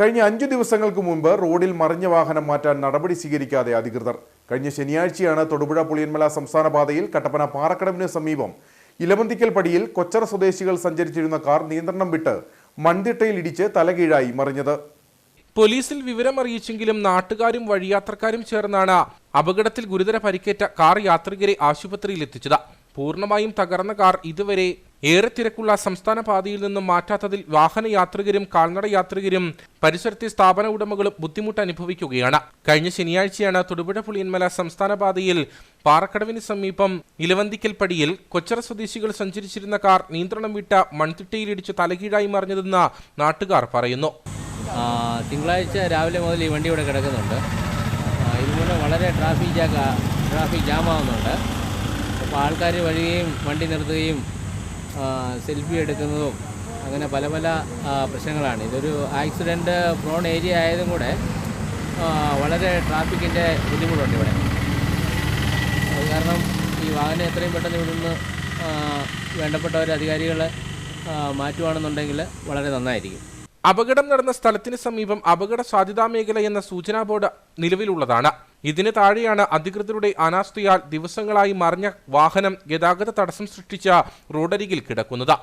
കഴിഞ്ഞ അഞ്ചു ദിവസങ്ങൾക്ക് മുൻപ് റോഡിൽ മറിഞ്ഞ വാഹനം മാറ്റാൻ നടപടി സ്വീകരിക്കാതെ അധികൃതർ. കഴിഞ്ഞ ശനിയാഴ്ചയാണ് തൊടുപുഴ പുളിയന്മല സംസ്ഥാന പാതയിൽ കട്ടപ്പന പാറക്കടവിന് സമീപം ഇലവന്തിക്കൽ പടിയിൽ കൊച്ചറ സ്വദേശികൾ സഞ്ചരിച്ചിരുന്ന കാർ നിയന്ത്രണം വിട്ട് മൺതിട്ടയിൽ ഇടിച്ച് തലകീഴായി മറിഞ്ഞത്. പോലീസിൽ വിവരം അറിയിച്ചെങ്കിലും നാട്ടുകാരും വഴിയാത്രക്കാരും ചേർന്നാണ് അപകടത്തിൽ ഗുരുതര പരിക്കേറ്റ കാർ യാത്രികരെ ആശുപത്രിയിൽ എത്തിച്ചത് പൂർണമായും തകർന്ന കാർ ഇതുവരെ ഏറെ തിരക്കുള്ള സംസ്ഥാന പാതയിൽ നിന്നും മാറ്റാത്തതിൽ വാഹന യാത്രികരും കാൽനട യാത്രികരും പരിസരത്തെ സ്ഥാപന ഉടമകളും ബുദ്ധിമുട്ട് അനുഭവിക്കുകയാണ്. കഴിഞ്ഞ ശനിയാഴ്ചയാണ് തൊടുപുഴ പുളിയന്മല സംസ്ഥാന പാതയിൽ പാറക്കടവിന് സമീപം ഇലവന്തിക്കൽ പടിയിൽ കൊച്ചറ സ്വദേശികൾ സഞ്ചരിച്ചിരുന്ന കാർ നിയന്ത്രണം വിട്ട മൺതിട്ടയിലിടിച്ച് തലകീഴായി മറിഞ്ഞതെന്ന് നാട്ടുകാർ പറയുന്നു. തിങ്കളാഴ്ച രാവിലെ മുതൽ ഈ വണ്ടി ഇവിടെ കിടക്കുന്നുണ്ട്. ഇതുപോലെ വളരെ ട്രാഫിക് ജാ ട്രാഫിക് ജാമാവുന്നുണ്ട്. അപ്പോൾ ആൾക്കാർ വഴിയുകയും വണ്ടി നിർത്തുകയും സെൽഫി എടുക്കുന്നതും അങ്ങനെ പല പല പ്രശ്നങ്ങളാണ്. ഇതൊരു ആക്സിഡന്റ് പ്രോൺ ഏരിയ ആയതും കൂടെ വളരെ ട്രാഫിക്കിന്റെ ബുദ്ധിമുട്ടുണ്ട് ഇവിടെ. അത് കാരണം ഈ വാഹനം എത്രയും പെട്ടെന്ന് ഇവിടെ നിന്ന് വേണ്ടപ്പെട്ട വേണ്ടപ്പെട്ടവർ അധികാരികളെ മാറ്റുവാണെന്നുണ്ടെങ്കിൽ വളരെ നന്നായിരിക്കും. അപകടം നടന്ന സ്ഥലത്തിന് സമീപം അപകട സാധ്യതാ മേഖല എന്ന സൂചനാ ബോർഡ് നിലവിലുള്ളതാണ്. ഇതിന് താഴെയാണ് അധികൃതരുടെ അനാസ്ഥയാൽ ദിവസങ്ങളായി മറിഞ്ഞ വാഹനം ഗതാഗത തടസ്സം സൃഷ്ടിച്ച റോഡരികിൽ കിടക്കുന്നത്.